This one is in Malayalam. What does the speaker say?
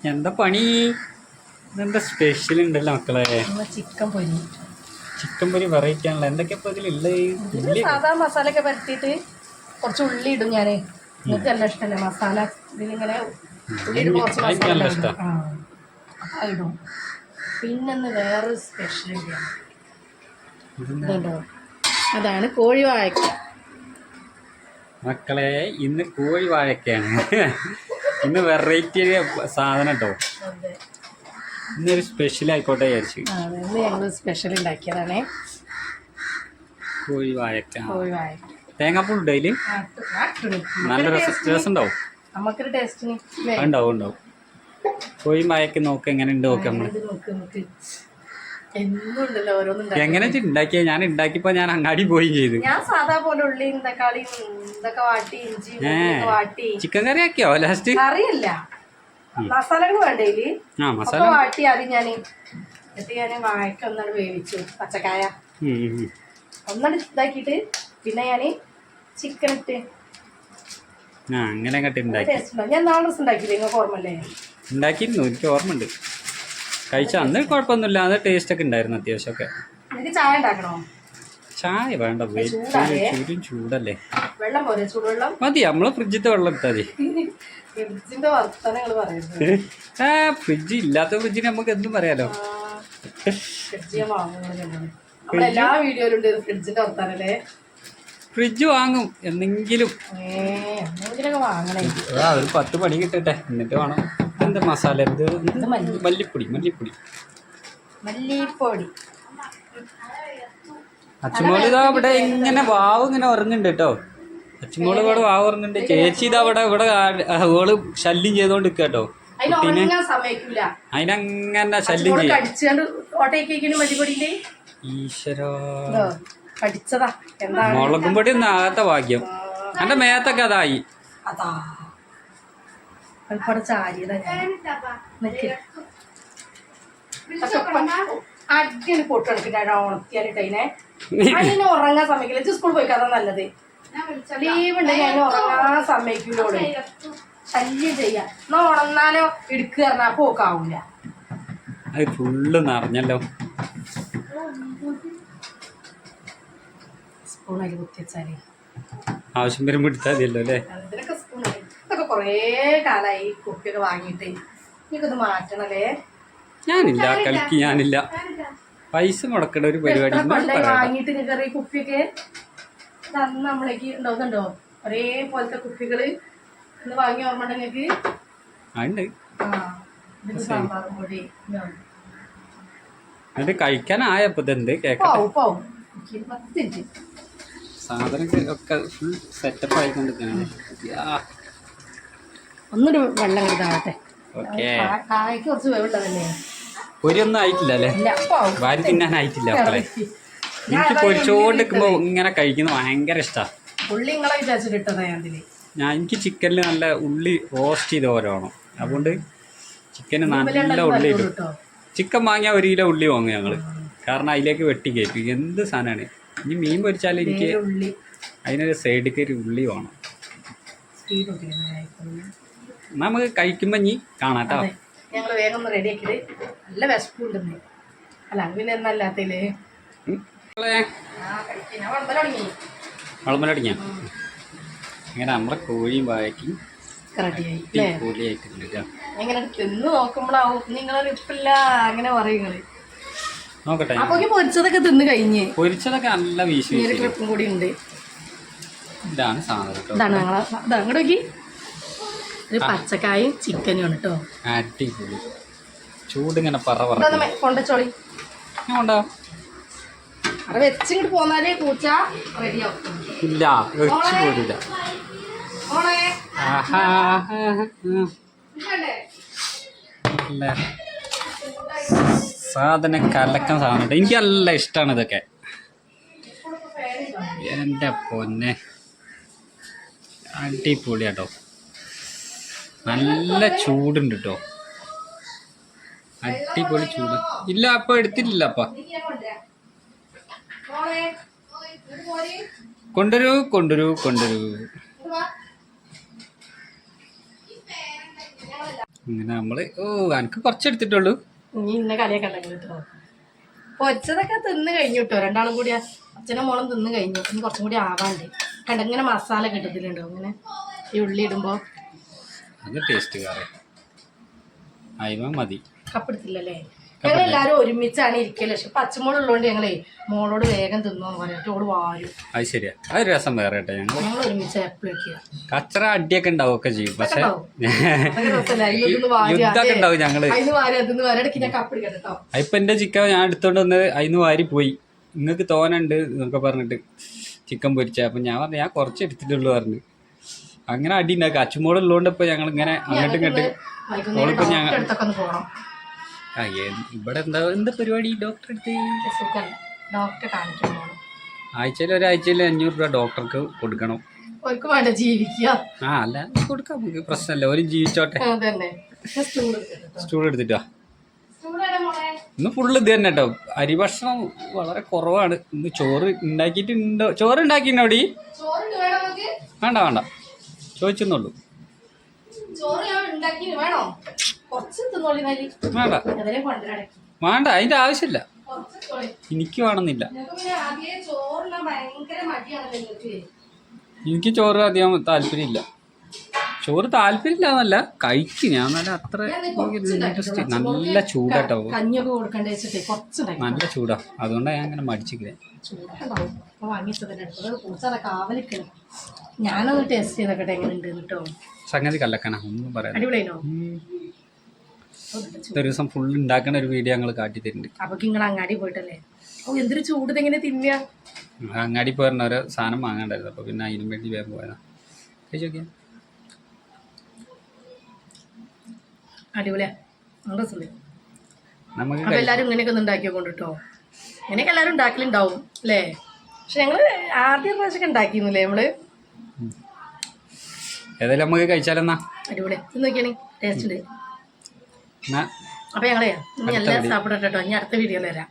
എന്താ പണി? എന്താ സ്പെഷ്യൽ ഉണ്ടല്ലോ മക്കളെ? ചിക്കൻ പൊരി. ചിക്കൻ പൊരി വെറൈറ്റി ആണല്ലോ എന്തൊക്കെയാ ഇപ്പൊ ഇതിലുള്ളത്? സാധാ മസാല ഒക്കെ പരത്തിയിട്ട് കുറച്ച് ഉള്ളി ഇടും ഞാൻ. നിങ്ങൾക്ക് നല്ല ഇഷ്ടമല്ലേ മസാല ഇതിലിങ്ങനെ നല്ല ഇഷ്ടം. ഇടും. പിന്നൊന്ന് വേറൊരു സ്പെഷ്യൽ ഇതുണ്ടോ? അതാണ് കോഴി വാഴക്ക മക്കളെ ഇന്ന് കോഴി വാഴക്കാണ് ഇന്ന് വെറൈറ്റി സാധനം കേട്ടോ ഇന്നൊരു സ്പെഷ്യൽ ആയിക്കോട്ടെ വിചാരിച്ചു. ഇന്ന് ഞങ്ങൾ സ്പെഷ്യൽ ഉണ്ടാക്കിയതാണ് കോഴി വാഴക്ക. കോഴി വാഴക്ക. തേങ്ങാപ്പൂൾ ഉണ്ടോ അതിൽ? നല്ല രസം രസം ഉണ്ടാവും നമുക്കൊരു ടേസ്റ്റിന് ഉണ്ടാവും ഉണ്ടാവും കോഴി വാഴക്ക് നോക്ക് എങ്ങനെ ഉണ്ട് നോക്ക് നമ്മൾ. എങ്ങനെ ഉണ്ടാക്കിയ ഞാൻ ഉണ്ടാക്കിയപ്പോ ഞാൻ അങ്ങാടി പോയി ചെയ്തു. ഞാൻ സാധാ പോലെ ഉള്ളിയും തക്കാളിയും ഇതൊക്കെ വാട്ടി ഇഞ്ചി. വാട്ടി. ചിക്കൻ കറി ആക്കിയോ ലാസ്റ്റ്? കറിയല്ല. മസാലകൾ വേണ്ടേ ആ മസാല. വാട്ടി അത് ഞാൻ എന്നിട്ട് ഞാൻ വാഴയ്ക്ക് ഒന്നാണ് വേവിച്ചു പച്ചക്കായ. ഒന്നാണ് ഇതാക്കിയിട്ട് പിന്നെ ഞാൻ ചിക്കൻ ഇട്ട്. അങ്ങനെ ഞാൻ നാളെ ദിവസം ഉണ്ടാക്കിയില്ലേ? നിങ്ങൾക്ക് ഓർമ്മല്ലേ ഉണ്ടാക്കിയിരുന്നു. എനിക്ക് ഓർമ്മയുണ്ട്. കഴിച്ച? അന്ന് കുഴപ്പമൊന്നുമില്ല. അത് ടേസ്റ്റ് ഒക്കെ ഉണ്ടായിരുന്നു അത്യാവശ്യമൊക്കെ ചായ ഉണ്ടാക്കണോ? ചായ വേണ്ട. ചൂടും ചൂടല്ലേ. വെള്ളം പോരെ? ചൂടുവെള്ളം? മതി. നമ്മൾ ഫ്രിഡ്ജിത്തെ വെള്ളം എടുത്താൽ മതി. ആ ഫ്രിഡ്ജ് ഇല്ലാത്ത ഫ്രിഡ്ജിന് നമുക്ക് എന്തും പറയാലോ. ഫ്രിഡ്ജിന്റെ വർത്താനല്ലേ? ഫ്രിഡ്ജ് വാങ്ങും. എന്നെങ്കിലും ഒരു പത്ത് പണി കിട്ടട്ടെ. എന്നിട്ട് വേണം. എന്താ മസാല? ഇത്. മല്ലിപ്പൊടി മല്ലിപ്പൊടി. മല്ലിപ്പൊടി. അച്ചുമോൾ ഇതാ ഇവിടെ ഇങ്ങനെ വാവ് ഇങ്ങനെ ഉറങ്ങുന്നുണ്ട് കേട്ടോ. അച്ചുമോൾ ഇവിടെ വാവ് ഉറങ്ങുന്നുണ്ട്. ചേച്ചി ഇതാ ഇവിടെ ഇവിടെ ഓൾ ശല്യം ചെയ്തോണ്ട് നിൽക്കുക കേട്ടോ. സമ്മതിക്കൂല അതിനങ്ങനെ ശല്യം ചെയ്യും. ഈശ്വരോ. മുളകും പൊടി ഒന്നും ആകാത്ത ഭാഗ്യം. എന്റെ മേത്തൊക്കെ അതായി. അതാ അൽപ്പട ചാരിയതാ ഞാൻ അടിയാണ് പൊട്ടെടുക്കിട്ടാണ് ഉണർത്തിയാലിട്ട് അതിനെ അതിനെ ഉറങ്ങാൻ സമ്മതിക്കില്ല സ്കൂളിൽ പോയിക്കാതാ നല്ലത്. ലീവ് ഉണ്ടെങ്കിൽ അതിനെ ഉറങ്ങാൻ സമ്മതിക്കൂലോട് ശല്യം ചെയ്യാ. എന്നാ ഉണർന്നാലോ ഇടുക്കുക പറഞ്ഞാ പോക്കാവൂല അത് ഫുള്ള് നിറഞ്ഞല്ലോ. സ്പൂൺ അതിൽ കുത്തിവെച്ചാലേ ആവശ്യം വരുമ്പോ എടുത്താൽ മതിയല്ലോ അല്ലേ? കുറേ കാലമായി കുപ്പിയൊക്കെ വാങ്ങിയിട്ട്. എനിക്കൊന്ന് മാറ്റണല്ലേ? ഞാനില്ല കളിക്ക് ഞാനില്ല. പൈസ മുടക്കേണ്ട ഒരു പരിപാടി വാങ്ങിയിട്ട് നിങ്ങൾക്ക് ഈ കുപ്പിയൊക്കെ തന്ന് നമ്മളേക്ക് ഉണ്ടാവുന്നുണ്ടോ ഒരേ പോലത്തെ കുപ്പികൾ ഇന്ന് വാങ്ങി ഓർമ്മ നിങ്ങൾക്ക് സാമ്പാർ പൊടി. എന്നിട്ട് കഴിക്കാനായപ്പോ ഇതെന്ത് സാധനം ഒക്കെ ഫുൾ സെറ്റപ്പ് ആയിക്കൊണ്ടിരിക്കുകയാണ് ഒന്നൊരു വെള്ളം ഓക്കെ. കായ്ക്ക് കുറച്ച് വേവുള്ളതല്ലേ പൊരിയൊന്നും ആയിട്ടില്ല അല്ലേ? വാരി തിന്നാനായിട്ടില്ല മക്കളെ എനിക്ക് പൊരിച്ചോണ്ട് നിൽക്കുമ്പോ ഇങ്ങനെ കഴിക്കുന്നത് ഭയങ്കര ഇഷ്ടമാണ് ഉള്ളി നിങ്ങളെ വിചാരിച്ചിട്ട് ഇട്ടതാ ഞാൻ ഇതിൽ ഞാൻ എനിക്ക് ചിക്കനിൽ നല്ല ഉള്ളി റോസ്റ്റ് ചെയ്ത് ഓരോണം അതുകൊണ്ട് ചിക്കന് നല്ല ഉള്ളി ഇടും. ചിക്കൻ വാങ്ങിയാൽ ഒരു കിലോ ഉള്ളി വാങ്ങും ഞങ്ങൾ കാരണം അതിലേക്ക് വെട്ടി കയറ്റും. എന്ത് സാധനമാണ് ഇനി മീൻ പൊരിച്ചാൽ എനിക്ക് അതിനൊരു സൈഡിലേക്ക് ഒരു ഉള്ളി വേണം. നമുക്ക് കഴിക്കുമ്പോൾ ഇനി കാണാം കേട്ടോ ഞങ്ങൾ വേഗം ഒന്ന് റെഡി ആക്കിയത് നല്ല വിശപ്പുണ്ടെന്ന് അല്ല പിന്നെ എന്നല്ലാത്തല്ലേ മക്കളെ ആ കഴിക്കാൻ ഞാൻ വിളമ്പൽ തുടങ്ങി. വളമലടിക്കാം അങ്ങനെ നമ്മളെ കോഴിയും വായക്കും എങ്ങനെ തിന്ന് നോക്കുമ്പോഴാവും നിങ്ങളൊരു ഇപ്പില്ല അങ്ങനെ നോക്കട്ടെ. അപ്പൊ പൊരിച്ചതൊക്കെ തിന്ന് കഴിഞ്ഞ്. പൊരിച്ചതൊക്കെ നല്ല വീശി ട്രിപ്പും കൂടി ഉണ്ട്. ഇതാണ് സാധനം ഇതാണ് ഞങ്ങളെ ഇതാ ഒരു പച്ചക്കായും ചിക്കനും ആണ് കേട്ടോ ചൂട് ഇങ്ങനെ പറ കൊണ്ടച്ചോളി. ഉണ്ടോ അവിടെ വെച്ചിങ്ങോട്ട് പോന്നാലേ പൂച്ച റെഡിയാവും. ഇല്ല വെച്ച് സാധനം കലക്കം സാധനം എനിക്ക് നല്ല ഇഷ്ടമാണ് ഇതൊക്കെ. എന്റെ പൊന്നെ. അടിപൊളി കേട്ടോ നല്ല ചൂടുണ്ട് കേട്ടോ അടിപൊളി ചൂട്. ഇല്ല അപ്പ എടുത്തിട്ടില്ല അപ്പ. കൊണ്ടുവരൂ കൊണ്ടുവരൂ കൊണ്ടുവരൂ. ഇങ്ങനെ നമ്മൾ ഓ എനിക്ക് കുറച്ചെടുത്തിട്ടുള്ളൂ. നീ ഇന്ന കേട്ടോ പൊച്ചതൊക്കെ തിന്ന് കഴിഞ്ഞു കേട്ടോ രണ്ടാളും കൂടി അച്ഛനും മോളും തിന്ന് കഴിഞ്ഞു. ഇനി കുറച്ചും കൂടി ആവാണ്ട്. കണ്ട ഇങ്ങനെ മസാല കിട്ടത്തിലുണ്ടോ അങ്ങനെ ഈ ഉള്ളി ഇടുമ്പോൾ അത് ടേസ്റ്റ് വേറെ. അയിമ മതി. കപ്പെടുത്തില്ലല്ലേ? ഞങ്ങൾ എല്ലാവരും ഒരുമിച്ചാണ് ഇരിക്കൽ. പക്ഷെ പച്ചമുളുള്ളതുകൊണ്ട് ഞങ്ങളെ മോളോട് വേഗം തിന്നോന്ന് പറഞ്ഞിട്ട് ഓട് വാരും. അത് ശരിയാ. അത് രസം വേറെ കേട്ടോ ഞങ്ങൾ ഞങ്ങൾ ഒരുമിച്ച് എപ്പോഴും കച്ചറ അടിയൊക്കെ ഉണ്ടാവും ഒക്കെ ചെയ്യും. പക്ഷെ യുദ്ധമൊക്കെ ഉണ്ടാവും ഞങ്ങൾ. അതിന് വാരി അതിന്ന് വാരി. ഇടയ്ക്ക് ഞാൻ കപ്പിടിക്കട്ടെ കേട്ടോ ഇപ്പൊ എന്റെ ചിക്കൻ ഞാൻ എടുത്തോണ്ട് വന്ന് അതിന്ന് വാരി പോയി. നിങ്ങൾക്ക് തോനുണ്ട് എന്നൊക്കെ പറഞ്ഞിട്ട് ചിക്കൻ പൊരിച്ച. അപ്പൊ ഞാൻ പറഞ്ഞു ഞാൻ കുറച്ച് എടുത്തിട്ടുള്ളൂ പറഞ്ഞു. അങ്ങനെ അടി ഉണ്ടാക്കുക അച്ചുമോളുള്ളതുകൊണ്ട് ഇപ്പൊ ഞങ്ങൾ ഇങ്ങനെ അങ്ങോട്ടും ഇങ്ങോട്ട് പോകണം ആ ഇവിടെ എന്താ എന്താ പരിപാടി അടുത്ത്? ഡോക്ടറെ ആഴ്ചയിൽ ഒരാഴ്ചയിൽ അഞ്ഞൂറ് രൂപ ഡോക്ടർക്ക് കൊടുക്കണം. ആ അല്ല കൊടുക്കാം. നമുക്ക് പ്രശ്നമല്ല. ഒരു ജീവിച്ചോട്ടെ. സ്റ്റൂൾ എടുത്തിട്ടാ? ഇന്ന് ഫുള്ള് ഇത് തന്നെ കേട്ടോ. അരി ഭക്ഷണം വളരെ കുറവാണ്. ഇന്ന് ചോറ് ഉണ്ടാക്കിയിട്ടുണ്ടോ. ചോറ് ഉണ്ടാക്കിയിട്ടുണ്ടോ അവിടെ? വേണോ വേണ്ട വേണ്ട. ചോദിച്ചെന്നുള്ളൂ. വേണ്ട. വേണ്ട അതിന്റെ ആവശ്യമില്ല. എനിക്ക് വേണമെന്നില്ല. എനിക്ക് ചോറ് അധികം താല്പര്യമില്ല. ചോറ് താല്പര്യമില്ല എന്നല്ല കഴിക്കും. ഞാൻ നല്ല അത്ര ഇൻട്രസ്റ്റ് നല്ല ചൂടാട്ടോ കൊടുക്കണ്ട വെച്ചിട്ട് നല്ല ചൂടാ. അതുകൊണ്ടാണ് ഞാൻ അങ്ങനെ ഞാനൊന്ന് ടേസ്റ്റ് ചെയ്തോക്കട്ടെ കേട്ടോ സംഗതി കല്ലക്കണ ഒന്നും പറയാം അടിപൊളിയാണോ ഒരു ദിവസം ഫുൾ ഉണ്ടാക്കുന്ന ഒരു വീഡിയോ ഞങ്ങൾ കാട്ടി തരുന്നുണ്ട്. അപ്പൊ നിങ്ങൾ അങ്ങാടി പോയിട്ടല്ലേ? ഓ എന്തൊരു ചൂട് ഇതെങ്ങനെ തിന്നുക? അങ്ങാടി പോയിരുന്ന ഒരു സാധനം വാങ്ങണ്ടായിരുന്നു. അപ്പൊ പിന്നെ അതിനും വേണ്ടി വേഗം പോയതാ. കഴിച്ച് അടിപൊളിയാ. നല്ല അപ്പൊ എല്ലാരും ഇങ്ങനെയൊക്കെ ഒന്ന് ഉണ്ടാക്കി കൊണ്ടിട്ടോ? ഇങ്ങനെയൊക്കെ എല്ലാരും ഉണ്ടാക്കലുണ്ടാവും അല്ലേ? പക്ഷെ ഞങ്ങൾ ആദ്യ പ്രാവശ്യമൊക്കെ ഉണ്ടാക്കിയിരുന്നില്ലേ നമ്മൾ? ഏതായാലും നമുക്ക് കഴിച്ചാലെന്നാ. അടിപൊളി. ഇത് നോക്കിയാണെ ടേസ്റ്റ് ഉണ്ട്. അപ്പൊ ഞങ്ങളെ ഇനി എല്ലാം സാപ്പിടട്ടോ ഇനി അടുത്ത വീഡിയോയിൽ വരാം.